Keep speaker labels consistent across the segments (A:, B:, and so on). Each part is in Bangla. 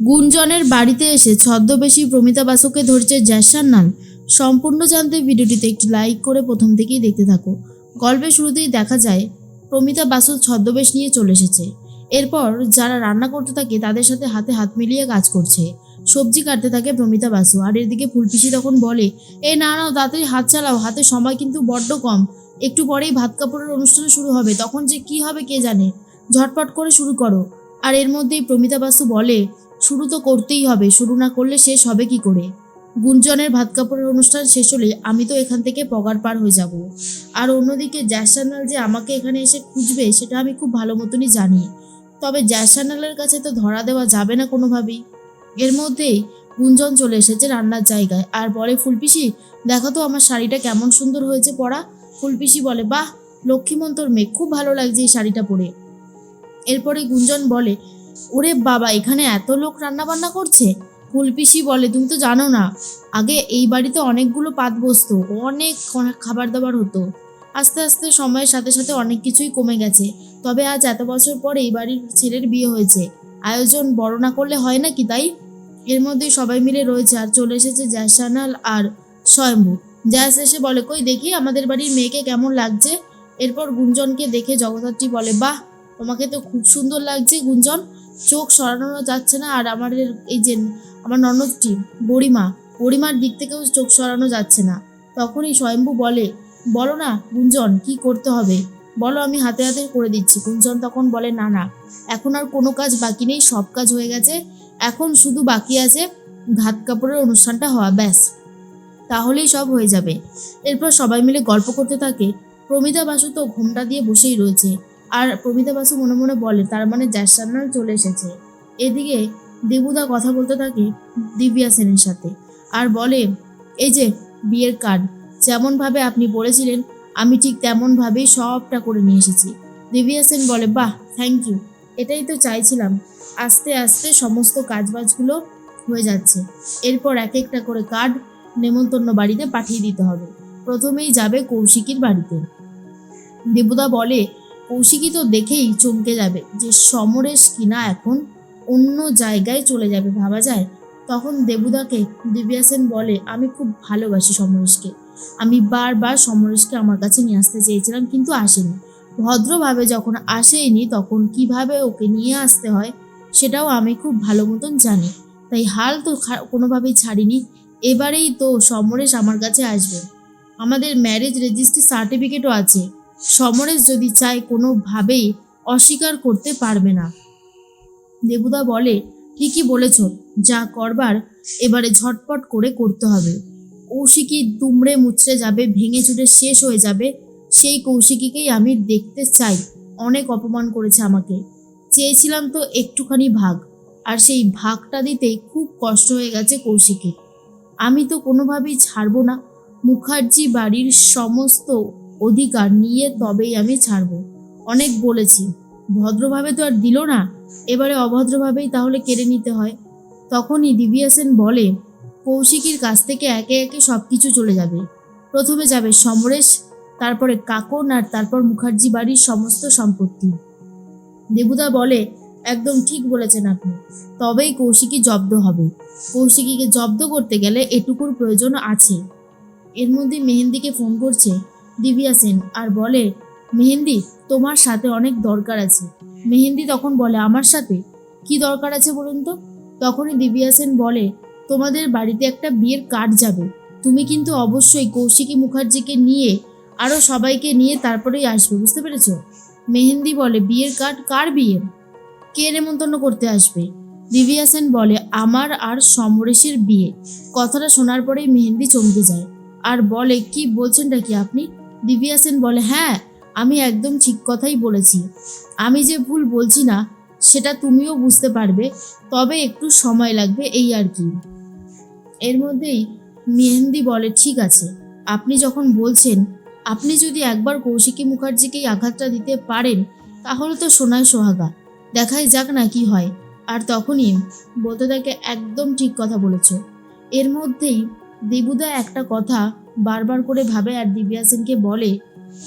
A: গুঞ্জনের বাড়িতে এসে ছদ্মবেশী প্রমিতা বাসুকে ধরছে জ্যাসান্নাল সম্পূর্ণ জানতে ভিডিওটিতে একটি লাইক করে প্রথম থেকেই দেখতে থাকো। গল্পের শুরুতেই দেখা যায়, প্রমিতা বাসু ছদ্মবেশ নিয়ে চলে এসেছে। এরপর যারা রান্না করতে থাকে, তাদের সাথে হাতে হাত মিলিয়ে কাজ করছে। সবজি কাটতে থাকে প্রমিতা বাসু। আর এদিকে ফুলপিসি তখন বলে, এ না না তাড়াতাড়ি হাত চালাও। হাতে সময় কিন্তু বড্ড কম। একটু পরেই ভাত কাপড়ের অনুষ্ঠান শুরু হবে। তখন যে কি হবে কে জানে? ঝটপট করে শুরু করো। আর এর মধ্যেই প্রমিতা বাসু বলে শুরু তো করতেই হবে, শুরু না করলে শেষ হবে কি করে? গুঞ্জনের ভাত কাপড়ের অনুষ্ঠান শেষ হলে আমি তো এখান থেকে পগার পার হয়ে যাব। আর অন্যদিকে জ্যাসানাল যে আমাকে এখানে এসে খুঁজবে, সেটা আমি খুব ভালো মতনই জানি। তবে জ্যাসানালের কাছে তো ধরা দেওয়া যাবে না কোনোভাবেই। এর মধ্যেই গুঞ্জন চলে এসেছে রান্নার জায়গায়। আর বলে, ফুলপিসি, দেখো তো আমার শাড়িটা কেমন সুন্দর হয়েছে পরা। ফুলপিসি বলে, বাহ, লক্ষ্মীমন্তর মেঘ, খুব ভালো লাগছে এই শাড়িটা পরে। এরপরে গুঞ্জন বলে ওরে বাবা, এখানে এত লোক রান্না বান্না করছে? ফুলপিসি বলে, তুমি তো জানো না। আগে এই বাড়িতে অনেকগুলো পাত বসতো অনেক খাবার দাবার হতো। আস্তে আস্তে সময়ের সাথে সাথে অনেক কিছুই কমে গেছে। তবে আজ এত বছর পর এই বাড়ির ছেলের বিয়ে হয়েছে। আয়োজন বড় না করলে হয় না কি তাই? এর মধ্যে সবাই মিলে রয়েছে আর চলে এসেছে জ্যাসানাল আর স্বয়ম্ভু। জ্যাস এসে বলে, কই দেখি আমাদের বাড়ির মেয়েকে কেমন লাগছে? এরপর গুঞ্জনকে দেখে জগদ্ধাত্রী বলে, বাহ, তোমাকে তো খুব সুন্দর লাগছে গুঞ্জন। চোখ সরানো যাচ্ছে না আর আমাদের এই যে আমার ননদটি, বড়িমা, বড়িমার দিক থেকেও চোখ সরানো যাচ্ছে না। তখনই স্বয়ম্ভু বলে, বলো না, গুঞ্জন, কি করতে হবে? বলো, আমি হাতে হাতে করে দিচ্ছি। গুঞ্জন তখন বলে, না না, এখন আর কোনো কাজ বাকি নেই, সব কাজ হয়ে গেছে। এখন শুধু বাকি আছে ভাত কাপড়ের অনুষ্ঠানটা হওয়া, ব্যাস। তাহলেই সব হয়ে যাবে। এরপর সবাই মিলে গল্প করতে থাকে। প্রমিতা বাসু তো ঘোমটা দিয়ে বসেই রয়েছে। আর প্রমিতা বাসু মনে মনে বলে তার মানে জ্যাসান্নাল চলে এসেছে। এদিকে দেবুদা কথা বলতে থাকে দিব্যা সেনের সাথে আর বলে, এই যে, বিয়ের কার্ড, যেমনভাবে আপনি বলেছিলেন, আমি ঠিক তেমনভাবেই সবটা করে নিয়ে এসেছি। দিব্যা সেন বলে, বাহ থ্যাংক ইউ এটাই তো চাইছিলাম। আস্তে আস্তে সমস্ত কাজবাজগুলো হয়ে যাচ্ছে। এরপর এক একটা করে কার্ড নেমন্তন্ন বাড়িতে পাঠিয়ে দিতে হবে। প্রথমেই যাবে কৌশিকীর বাড়িতে। দেবুদা বলে কৌশিকী তো দেখেই চমকে যাবে যে সমরেশ কিনা এখন অন্য জায়গায় চলে যাবে, ভাবা যায়? তখন দেবুদাকে দিব্যা সেন বলে, আমি খুব ভালোবাসি সমরেশকে। আমি বারবার সমরেশকে আমার কাছে নিয়ে আসতে চেয়েছিলাম কিন্তু আসেনি। ভদ্রভাবে যখন আসেনি তখন কীভাবে ওকে নিয়ে আসতে হয় সেটাও আমি খুব ভালো মতন জানি। তাই হাল তো কোনোভাবেই ছাড়িনি। এবারেই তো সমরেশ আমার কাছে আসবে। আমাদের ম্যারেজ রেজিস্ট্রি সার্টিফিকেটও আছে। সমরেশ যদি চায় কোনোভাবেই অস্বীকার করতে পারবে না। দেবুদা বলে, ঠিকই বলেছ, যা করবার এবারে ঝটপট করে করতে হবে। কৌশিকী দুমড়ে মুচড়ে যাবে, ভেঙে চুটে শেষ হয়ে যাবে। সেই কৌশিকীকেই আমি দেখতে চাই। অনেক অপমান করেছে আমাকে। চেয়েছিলাম তো একটুখানি ভাগ, আর সেই ভাগটা দিতেই খুব কষ্ট হয়ে গেছে কৌশিকীর। আমি তো কোনোভাবেই ছাড়বো না। মুখার্জি বাড়ির সমস্ত অধিকার নিয়ে তবেই আমি ছাড়বো। অনেক বলেছি, ভদ্রভাবে তো আর দিল না। এবারে অভদ্রভাবেই তাহলে কেড়ে নিতে হয়। তখনই দিব্যা বলে, কৌশিকীর কাছ থেকে একে একে সব কিছু চলে যাবে। প্রথমে যাবে সমরেশ, তারপরে কাকন আর তারপর মুখার্জি বাড়ির সমস্ত সম্পত্তি। দেবুদা বলে, একদম ঠিক বলেছেন আপনি। তবেই কৌশিকী জব্দ হবে। কৌশিকীকে জব্দ করতে গেলে এটুকুর প্রয়োজন আছে। এর মধ্যে মেহেন্দিকে ফোন করছে দিব্যা সেন আর বলে, মেহেন্দি, তোমার সাথে অনেক দরকার আছে। মেহেন্দি তখন বলে, আমার সাথে? কি দরকার আছে বলুন তো? তখনই দিবিয়া সেন বলে, তোমাদের বাড়িতে একটা বিয়ের কার্ড যাবে। তুমি কিন্তু অবশ্যই কৌশিকী মুখার্জিকে নিয়ে আরও সবাইকে নিয়ে তারপরেই আসবে, বুঝতে পেরেছ? মেহেন্দি বলে, বিয়ের কার্ড কার বিয়ে কে নেমন্তন্ন করতে আসবে? দিবিয়া সেন বলে, আমার আর সমরেশের বিয়ে। কথাটা শোনার পরেই মেহেন্দি চমকে যায়। আর বলে, কি বলছেনটা কি আপনি? দিব্যা সেন বলে হ্যাঁ আমি একদম ঠিক কথাই বলেছি। আমি যে ভুল বলছি না, সেটা তুমিও বুঝতে পারবে, তবে একটু সময় লাগবে এই আর কি। এর মধ্যেই মেহেন্দি বলে, ঠিক আছে, আপনি যখন বলছেন, আপনি যদি একবার কৌশিকী মুখার্জিকেই আঘাতটা দিতে পারেন, তাহলে তো সোনায় সোহাগা। দেখাই যাক না কি হয়। আর তখনই বলতে থাকে একদম ঠিক কথা বলেছ। এর মধ্যেই দেবুদা একটা কথা বারবার করে ভাবে আর দিব্যা সেনকে বলে,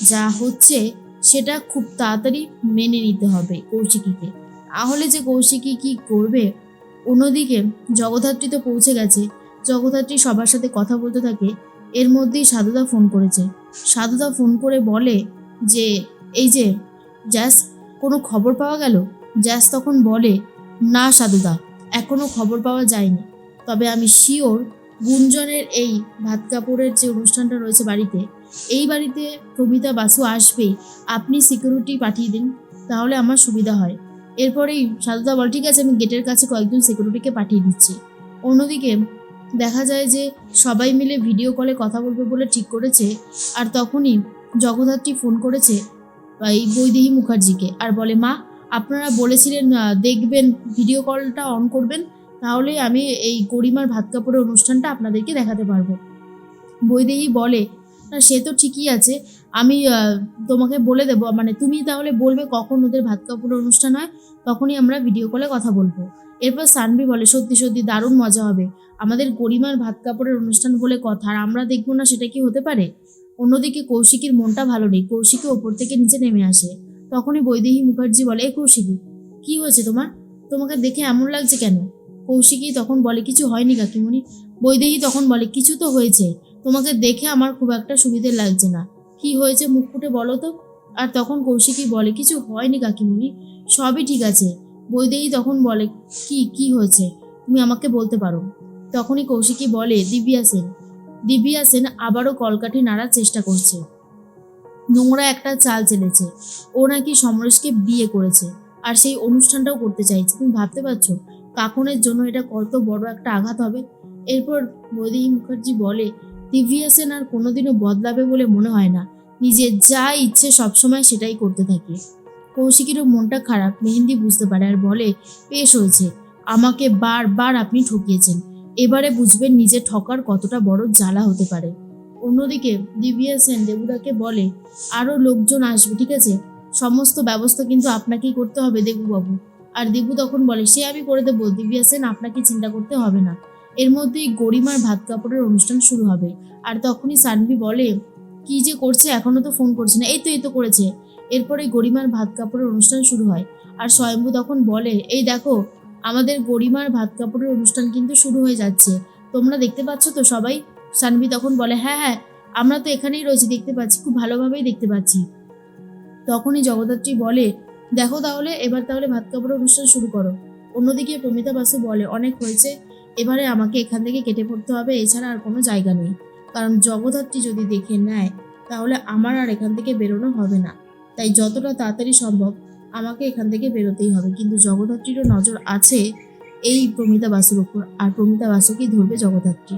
A: যা হচ্ছে সেটা খুব তাড়াতাড়ি মেনে নিতে হবে কৌশিকীকে। তাহলে যে কৌশিকী কি করবে? অন্যদিকে জগদ্ধাত্রী তো পৌঁছে গেছে। জগদ্ধাত্রী সবার সাথে কথা বলতে থাকে। এর মধ্যেই সাধুদা ফোন করেছে। সাধুদা ফোন করে বলে যে, এই যে, জ্যাস, কোনো খবর পাওয়া গেল? জ্যাস তখন বলে, না সাধুদা, এখনও খবর পাওয়া যায়নি। তবে আমি শিওর গুঞ্জনের এই ভাত কাপড়ের যে অনুষ্ঠানটা রয়েছে বাড়িতে, এই বাড়িতে প্রমিতা বাসু আসবেই আপনি সিকিউরিটি পাঠিয়ে দিন, তাহলে আমার সুবিধা হয়। এরপরেই সাধুদা বল, ঠিক আছে, আমি গেটের কাছে কয়েকজন সিকিউরিটিকে পাঠিয়ে দিচ্ছি। অন্যদিকে দেখা যায় যে সবাই মিলে ভিডিও কলে কথা বলবে বলে ঠিক করেছে, আর তখনই জগদ্ধাত্রী ফোন করেছে এই বৈদেহী মুখার্জিকে, আর বলে, মা, আপনারা বলেছিলেন দেখবেন ভিডিও কলটা অন করবেন তাহলে আমি এই গরিমার ভাত কাপড়ের অনুষ্ঠানটা আপনাদেরকে দেখাতে পারব। বৈদেহী বলে, না, সে তো ঠিকই আছে। আমি তোমাকে বলে দেবো। মানে তুমি তাহলে বলবে কখন ওদের ভাত কাপড়ের অনুষ্ঠান হয়? তখনই আমরা ভিডিও কলে কথা বলব। এরপর সানভি বলে, সত্যি সত্যি, দারুণ মজা হবে। আমাদের গরিমার ভাত কাপড়ের অনুষ্ঠান বলে কথা, আর আমরা দেখব না সেটা কি হতে পারে? অন্যদিকে কৌশিকীর মনটা ভালো নেই। কৌশিকী ওপর থেকে নিচে নেমে আসে। তখনই বৈদেহী মুখার্জি বলে, এ কৌশিকী, কি হয়েছে তোমার? তোমাকে দেখে এমন লাগছে কেন? কৌশিকী তখন বলে, কিছু হয়নি কাকিমণি? বৈদেহী তখন বলে, কিছু তো হয়েছে। তোমাকে দেখে আমার খুব একটা সুবিধে লাগছে না। কি হয়েছে মুখ ফুটে বলো তো? আর তখন কৌশিকী বলে, কিছু হয়নি কাকিমণি, সবই ঠিক আছে। বৈদেহী তখন বলে, কি কি হয়েছে? তুমি আমাকে বলতে পারো। তখনই কৌশিকী বলে, দিব্যা সেন দিব্যা সেন আবারও কলকাঠি নাড়ার চেষ্টা করছে। নোংরা একটা চাল চেলেছে। ও নাকি সমরেশকে বিয়ে করেছে। আর সেই অনুষ্ঠানটাও করতে চাইছে। তুমি ভাবতে পারছ? কাকনের জন্য এটা কত বড় একটা আঘাত হবে? এরপর বৈদেহী মুখার্জি বলে সেন আর কোনোদিনও বদলাবে বলে মনে হয় না। নিজের যা ইচ্ছে সবসময় সেটাই করতে থাকে। কৌশিকেরও মনটা খারাপ, মেহেন্দি বুঝতে পারে আর বলে পেশ হয়েছে। আমাকে বারবার আপনি ঠকিয়েছেন। এবারে বুঝবেন নিজে ঠকার কতটা বড় জ্বালা হতে পারে। অন্যদিকে দিব্যা সেন দেবুদাকে বলে আরও লোকজন আসবে, ঠিক আছে? সমস্ত ব্যবস্থা কিন্তু আপনাকেই করতে হবে দেবুবাবু। আর দেবু তখন বলে, সে আমি করে দেবো, দিব্যা সেন, আপনাকে চিন্তা করতে হবে না। এর মধ্যেই গরিমার ভাত কাপড়ের অনুষ্ঠান শুরু হবে। আর তখনই সানভি বলে, কি যে করছে এখনও তো ফোন করছে না। এই তো এই তো করেছে। এরপরে গরিমার ভাত কাপড়ের অনুষ্ঠান শুরু হয়। আর স্বয়ম্ভু তখন বলে, এই দেখো, আমাদের গরিমার ভাত কাপড়ের অনুষ্ঠান কিন্তু শুরু হয়ে যাচ্ছে। তোমরা দেখতে পাচ্ছ তো সবাই? সানভি তখন বলে হ্যাঁ হ্যাঁ আমরা তো এখানেই রয়েছি, দেখতে পাচ্ছি, খুব ভালোভাবেই দেখতে পাচ্ছি। তখনই জগদ্ধাত্রী বলে দেখো তাহলে, এবার তাহলে ভাত কাপড় অনুষ্ঠান শুরু করো। অন্যদিকে প্রমিতা বাসু বলে, অনেক হয়েছে, এবারে আমাকে এখান থেকে কেটে পড়তে হবে, এছাড়া আর কোনো জায়গা নেই। কারণ জগদ্ধাত্রী যদি দেখে নেয়, তাহলে আমার আর এখান থেকে বেরোনো হবে না। তাই যতটা তাড়াতাড়ি সম্ভব আমাকে এখান থেকে বেরোতেই হবে। কিন্তু জগদ্ধাত্রীরও নজর আছে এই প্রমিতা বাসুর ওপর, আর প্রমিতা বাসুকেই ধরবে জগদ্ধাত্রী।